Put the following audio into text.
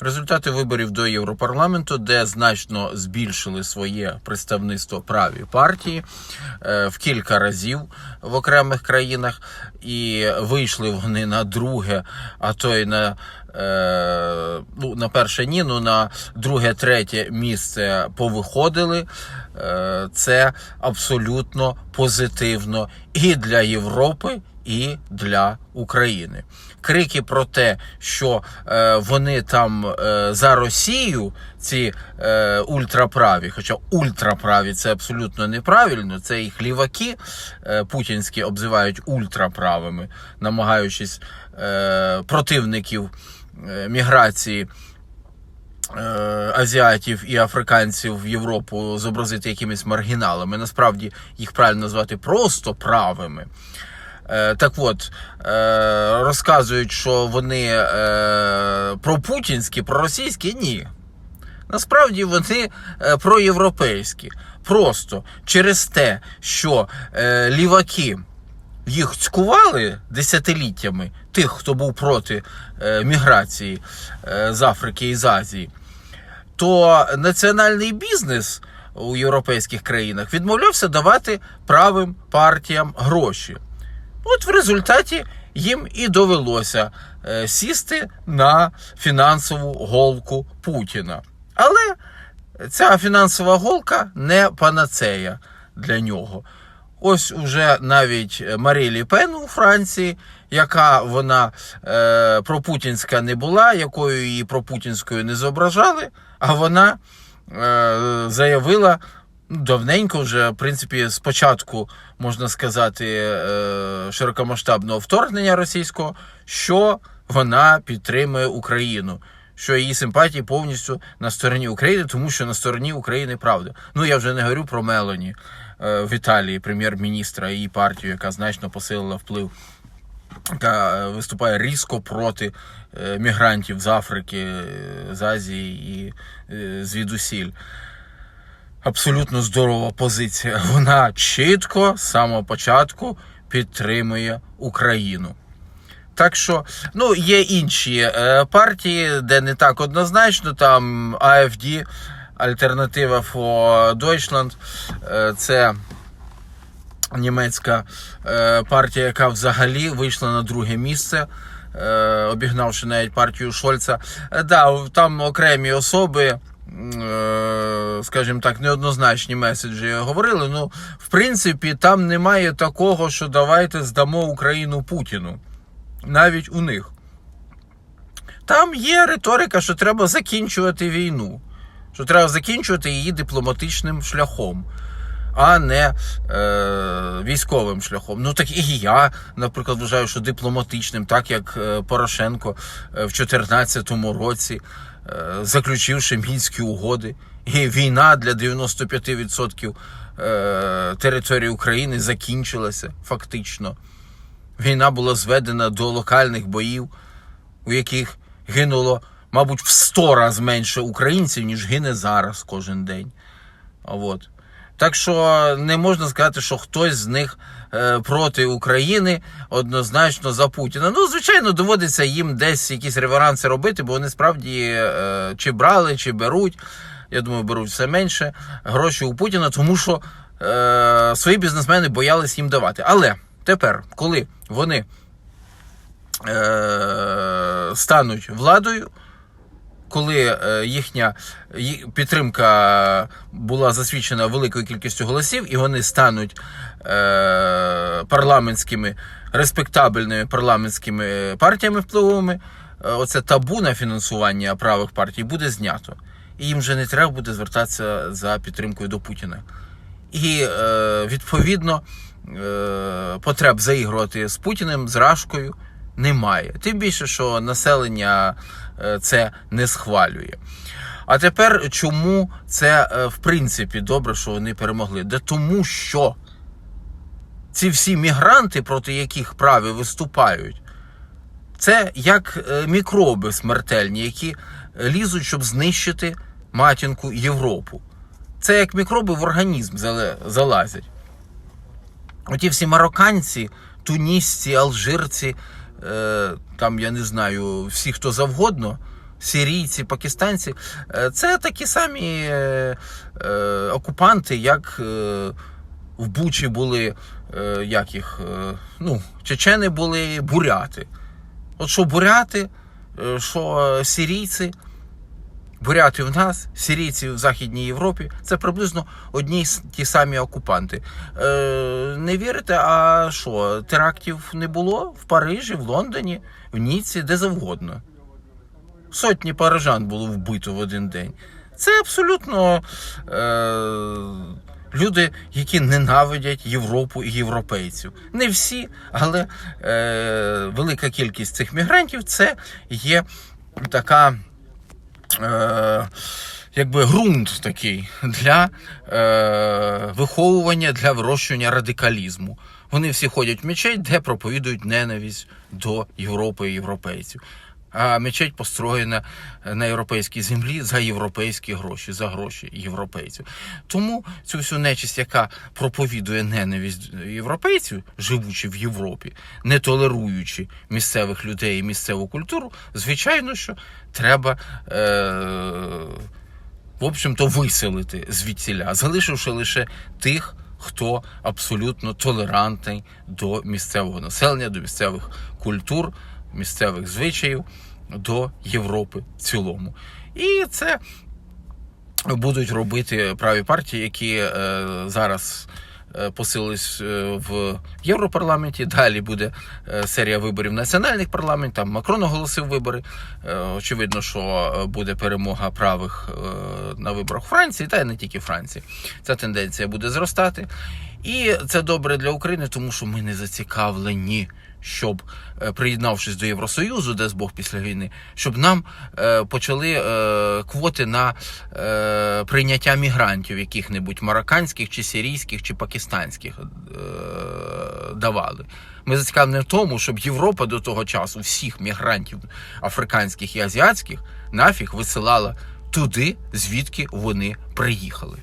Результати виборів до Європарламенту, де значно збільшили своє представництво праві партії е, в кілька разів в окремих країнах, і вийшли вони на друге, а то й на, е, ну, на перше ні, ну на друге, третє місце повиходили. Е, Це абсолютно позитивно і для Європи, і для України. Крики про те, що е, вони там е, за Росію, ці е, ультраправі, хоча ультраправі це абсолютно неправильно, це їх ліваки е, путінські обзивають ультраправими, намагаючись е, противників е, міграції. е, Азіатів і африканців в Європу зобразити якимись маргіналами. Насправді їх правильно назвати просто правими. Е, Так от, е, розказують, що вони е, пропутінські, проросійські, ні. Насправді вони проєвропейські. Просто через те, що ліваки їх цькували десятиліттями, тих, хто був проти міграції з Африки і з Азії, то національний бізнес у європейських країнах відмовлявся давати правим партіям гроші. От в результаті їм і довелося е, сісти на фінансову голку Путіна. Але ця фінансова голка не панацея для нього. Ось уже навіть Марі Лі Пен у Франції, яка вона е, пропутінська не була, якою її пропутінською не зображали, а вона е, заявила давненько вже, в принципі, спочатку, можна сказати, е, широкомасштабного вторгнення російського, що вона підтримує Україну. Що її симпатії повністю на стороні України, тому що на стороні України правда. Ну я вже не говорю про Мелоні е, в Італії, прем'єр-міністра її партію, яка значно посилила вплив, яка е, виступає різко проти мігрантів з Африки, з Азії і звідусіль. Абсолютно здорова позиція. Вона чітко з самого початку підтримує Україну. Так що, ну, є інші е, партії, де не так однозначно. Там АФД, Альтернатива for Deutschland, е, це німецька е, партія, яка взагалі вийшла на друге місце, обігнавши навіть партію Шольца. Да, там окремі особи. Скажімо так, неоднозначні меседжі говорили. Ну, в принципі, там немає такого, що давайте здамо Україну Путіну навіть у них. Там є риторика, що треба закінчувати війну, що треба закінчувати її дипломатичним шляхом, а не е, військовим шляхом. Ну так і я, наприклад, вважаю, що дипломатичним, так як е, Порошенко е, в 2014 році, е, заключивши мінські угоди, і війна для 95% е, території України закінчилася фактично. Війна була зведена до локальних боїв, у яких гинуло, мабуть, в 100 разів менше українців, ніж гине зараз кожен день. От. Так що не можна сказати, що хтось з них е, проти України однозначно за Путіна. Ну, звичайно, доводиться їм десь якісь реверанси робити, бо вони справді е, чи брали, чи беруть. Я думаю, беруть все менше гроші у Путіна, тому що е, свої бізнесмени боялись їм давати. Але тепер, коли вони е, стануть владою, коли е, їхня підтримка була засвідчена великою кількістю голосів, і вони стануть е, парламентськими, респектабельними парламентськими партіями впливовими, е, оце табу на фінансування правих партій буде знято. І їм вже не треба буде звертатися за підтримкою до Путіна. І е, відповідно е, потреб заігрувати з Путіним, з Рашкою немає. Тим більше, що населення е, це не схвалює. А тепер чому це в принципі добре, що вони перемогли? Да тому що ці всі мігранти, проти яких праві виступають, це як мікроби смертельні, які лізуть, щоб знищити матінку Європу. Це як мікроби в організм залазять. Оті всі марокканці, тунісці, алжирці, е, там я не знаю, всі хто завгодно, сирійці, пакистанці е, це такі самі е, е, окупанти, як е, в Бучі були, е, як їх, е, ну, чечени були буряти. От що буряти, е, що е, сирійці, буряти в нас, сирійці в Західній Європі це приблизно одні ті самі окупанти. Е, не вірите, а що, терактів не було в Парижі, в Лондоні, в Ніці, де завгодно. Сотні парижан було вбито в один день. Це абсолютно е, люди, які ненавидять Європу і європейців. Не всі, але е, велика кількість цих мігрантів це є така. Е, Якби ґрунт такий для е, виховування, для вирощування радикалізму. Вони всі ходять в мечеть, де проповідують ненависть до Європи і європейців. А мечеть построєна на європейській землі за європейські гроші, за гроші європейців. Тому цю всю нечисть, яка проповідує ненависть європейців, живучи в Європі, не толеруючи місцевих людей і місцеву культуру, звичайно, що треба. Е- в общем-то, виселити звідсіля, залишивши лише тих, хто абсолютно толерантний до місцевого населення, до місцевих культур, місцевих звичаїв, до Європи в цілому. І це будуть робити праві партії, які е, зараз е, посилились е, в Європарламенті. Далі буде е, серія виборів національних парламентів. Там Макрон оголосив вибори. Очевидно, що буде перемога правих на виборах Франції, та й не тільки Франції. Ця тенденція буде зростати. І це добре для України, тому що ми не зацікавлені. Щоб е, приєднавшись до Євросоюзу, де Бог після війни, щоб нам е, почали е, квоти на прийняття мігрантів, яких-небудь марокканських, чи сирійських, чи пакистанських давали. Ми зацікавлені в тому, щоб Європа до того часу всіх мігрантів африканських і азіатських нафіг висилала туди, звідки вони приїхали.